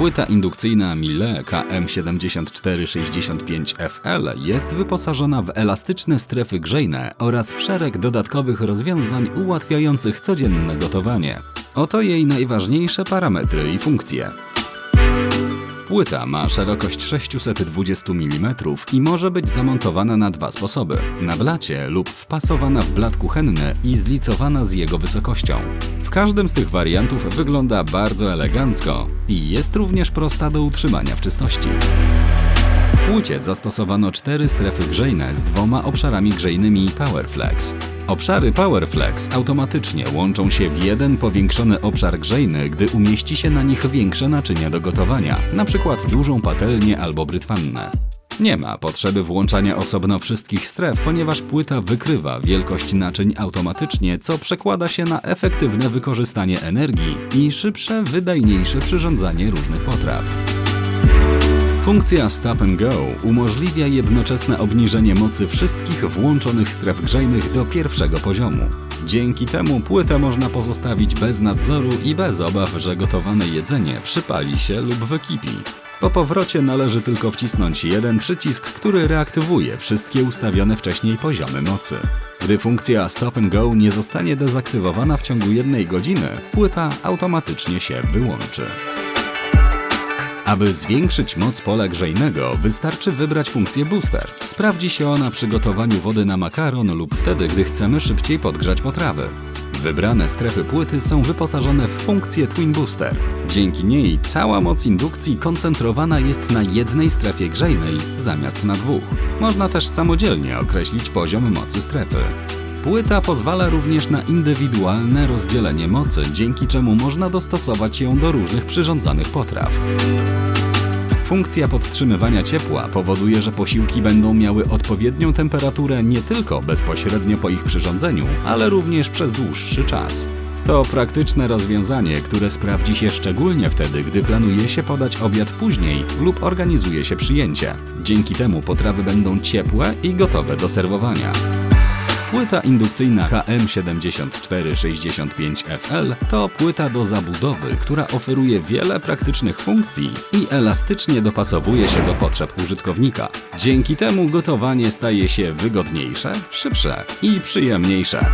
Płyta indukcyjna Miele KM7465FL jest wyposażona w elastyczne strefy grzejne oraz w szereg dodatkowych rozwiązań ułatwiających codzienne gotowanie. Oto jej najważniejsze parametry i funkcje. Płyta ma szerokość 620 mm i może być zamontowana na dwa sposoby: na blacie lub wpasowana w blat kuchenny i zlicowana z jego wysokością. W każdym z tych wariantów wygląda bardzo elegancko i jest również prosta do utrzymania w czystości. W płycie zastosowano cztery strefy grzejne z dwoma obszarami grzejnymi PowerFlex. Obszary PowerFlex automatycznie łączą się w jeden powiększony obszar grzejny, gdy umieści się na nich większe naczynia do gotowania, np. dużą patelnię albo brytwannę. Nie ma potrzeby włączania osobno wszystkich stref, ponieważ płyta wykrywa wielkość naczyń automatycznie, co przekłada się na efektywne wykorzystanie energii i szybsze, wydajniejsze przyrządzanie różnych potraw. Funkcja Stop and Go umożliwia jednoczesne obniżenie mocy wszystkich włączonych stref grzejnych do pierwszego poziomu. Dzięki temu płytę można pozostawić bez nadzoru i bez obaw, że gotowane jedzenie przypali się lub wykipi. Po powrocie należy tylko wcisnąć jeden przycisk, który reaktywuje wszystkie ustawione wcześniej poziomy mocy. Gdy funkcja Stop and Go nie zostanie dezaktywowana w ciągu jednej godziny, płyta automatycznie się wyłączy. Aby zwiększyć moc pola grzejnego, wystarczy wybrać funkcję Booster. Sprawdzi się ona przy gotowaniu wody na makaron lub wtedy, gdy chcemy szybciej podgrzać potrawy. Wybrane strefy płyty są wyposażone w funkcję Twin Booster. Dzięki niej cała moc indukcji koncentrowana jest na jednej strefie grzejnej zamiast na dwóch. Można też samodzielnie określić poziom mocy strefy. Płyta pozwala również na indywidualne rozdzielenie mocy, dzięki czemu można dostosować ją do różnych przyrządzanych potraw. Funkcja podtrzymywania ciepła powoduje, że posiłki będą miały odpowiednią temperaturę nie tylko bezpośrednio po ich przyrządzeniu, ale również przez dłuższy czas. To praktyczne rozwiązanie, które sprawdzi się szczególnie wtedy, gdy planuje się podać obiad później lub organizuje się przyjęcie. Dzięki temu potrawy będą ciepłe i gotowe do serwowania. Płyta indukcyjna HM7465FL to płyta do zabudowy, która oferuje wiele praktycznych funkcji i elastycznie dopasowuje się do potrzeb użytkownika. Dzięki temu gotowanie staje się wygodniejsze, szybsze i przyjemniejsze.